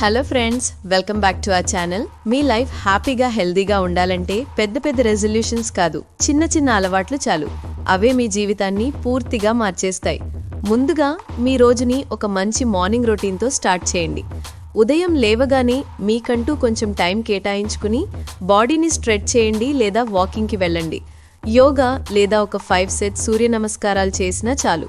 Hello friends welcome back to our channel me life హ్యాపీగా హెల్దీగా ఉండాలంటే పెద్ద పెద్ద రెజల్యూషన్స్ కాదు. చిన్న చిన్న అలవాట్లు చాలు. అవే మీ జీవితాన్ని పూర్తిగా మార్చేస్తాయి. ముందుగా మీ రోజుని ఒక మంచి మార్నింగ్ రొటీన్తో స్టార్ట్ చేయండి. ఉదయం లేవగానే మీకంటూ కొంచెం టైం కేటాయించుకుని బాడీని స్ట్రెచ్ చేయండి లేదా వాకింగ్కి వెళ్ళండి. యోగా లేదా ఒక ఫైవ్ సెట్ సూర్య నమస్కారాలు చేసినా చాలు.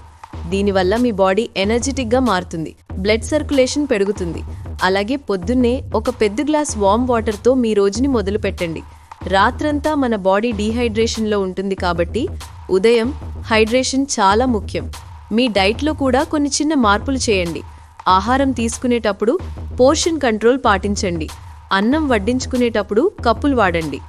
దీనివల్ల మీ బాడీ ఎనర్జెటిక్గా మారుతుంది. బ్లడ్ సర్క్యులేషన్ పెరుగుతుంది. అలాగే పొద్దున్నే ఒక పెద్ద గ్లాస్ వామ్ వాటర్తో మీ రోజుని మొదలు పెట్టండి రాత్రంతా మన బాడీ డీహైడ్రేషన్లో ఉంటుంది కాబట్టి ఉదయం హైడ్రేషన్ చాలా ముఖ్యం. మీ డైట్లో కూడా కొన్ని చిన్న మార్పులు చేయండి. ఆహారం తీసుకునేటప్పుడు పోర్షన్ కంట్రోల్ పాటించండి. అన్నం వడ్డించుకునేటప్పుడు కప్పులు వాడండి.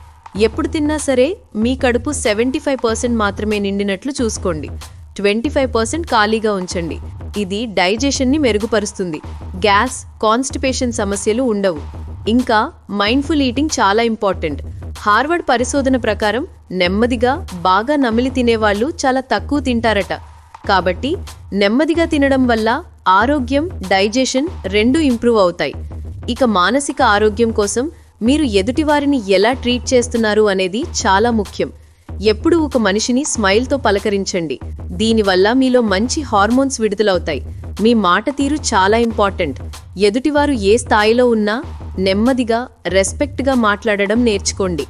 ఎప్పుడు తిన్నా సరే మీ కడుపు సెవెంటీ ఫైవ్ పర్సెంట్ మాత్రమే నిండినట్లు చూసుకోండి. ట్వంటీ ఫైవ్ పర్సెంట్ ఖాళీగా ఉంచండి. ఇది డైజెషన్ని మెరుగుపరుస్తుంది. గ్యాస్ కాన్స్టిపేషన్ సమస్యలు ఉండవు. ఇంకా మైండ్ఫుల్ ఈటింగ్ చాలా ఇంపార్టెంట్. హార్వర్డ్ పరిశోధన ప్రకారం నెమ్మదిగా బాగా నమిలి తినేవాళ్ళు చాలా తక్కువ తింటారట. కాబట్టి నెమ్మదిగా తినడం వల్ల ఆరోగ్యం డైజెషన్ రెండూ ఇంప్రూవ్ అవుతాయి. ఇక మానసిక ఆరోగ్యం కోసం మీరు ఎదుటివారిని ఎలా ట్రీట్ చేస్తున్నారు అనేది చాలా ముఖ్యం. ఎప్పుడు ఒక మనిషిని స్మైల్తో పలకరించండి. దీనివల్ల మీలో మంచి హార్మోన్స్ విడుదలవుతాయి. మీ మాట తీరు చాలా ఇంపార్టెంట్. ఎదుటివారు ఏ స్థాయిలో ఉన్నా నెమ్మదిగా రెస్పెక్ట్గా మాట్లాడడం నేర్చుకోండి.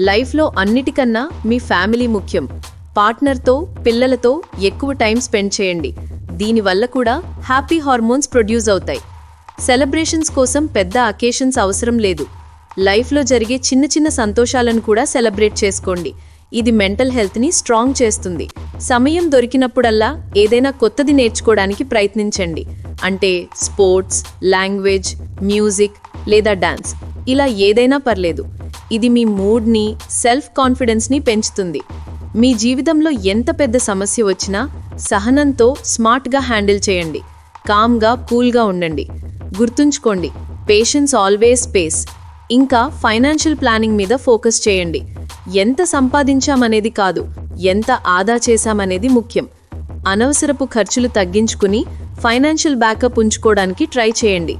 లైఫ్లో అన్నిటికన్నా మీ ఫ్యామిలీ ముఖ్యం. పార్ట్నర్తో పిల్లలతో ఎక్కువ టైం స్పెండ్ చేయండి. దీనివల్ల కూడా హ్యాపీ హార్మోన్స్ ప్రొడ్యూస్ అవుతాయి. సెలబ్రేషన్స్ కోసం పెద్ద అకేషన్స్ అవసరం లేదు. లైఫ్లో జరిగే చిన్న చిన్న సంతోషాలను కూడా సెలబ్రేట్ చేసుకోండి. ఇది మెంటల్ హెల్త్ని స్ట్రాంగ్ చేస్తుంది. సమయం దొరికినప్పుడల్లా ఏదైనా కొత్తది నేర్చుకోవడానికి ప్రయత్నించండి. అంటే స్పోర్ట్స్ లాంగ్వేజ్ మ్యూజిక్ లేదా డాన్స్. ఇలా ఏదైనా పర్లేదు. ఇది మీ మూడ్ని సెల్ఫ్ కాన్ఫిడెన్స్ని పెంచుతుంది. మీ జీవితంలో ఎంత పెద్ద సమస్య వచ్చినా సహనంతో స్మార్ట్గా హ్యాండిల్ చేయండి. కామ్గా కూల్గా ఉండండి. గుర్తుంచుకోండి పేషెన్స్ ఆల్వేస్ స్పేస్ ఇంకా ఫైనాన్షియల్ ప్లానింగ్ మీద ఫోకస్ చేయండి. ఎంత సంపాదించామనేది కాదు ఎంత ఆదా చేశామనేది ముఖ్యం. అనవసరపు ఖర్చులు తగ్గించుకుని ఫైనాన్షియల్ బ్యాకప్ ఉంచుకోవడానికి ట్రై చేయండి.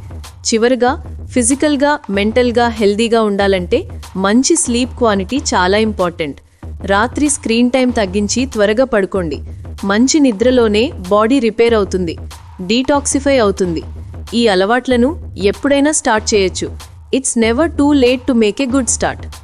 చివరిగా ఫిజికల్గా మెంటల్గా హెల్దీగా ఉండాలంటే మంచి స్లీప్ క్వాలిటీ చాలా ఇంపార్టెంట్. రాత్రి స్క్రీన్ టైం తగ్గించి త్వరగా పడుకోండి. మంచి నిద్రలోనే బాడీ రిపేర్ అవుతుంది డీటాక్సిఫై అవుతుంది. ఈ అలవాట్లను ఎప్పుడైనా స్టార్ట్ చేయొచ్చు. It's never too late to make a good start.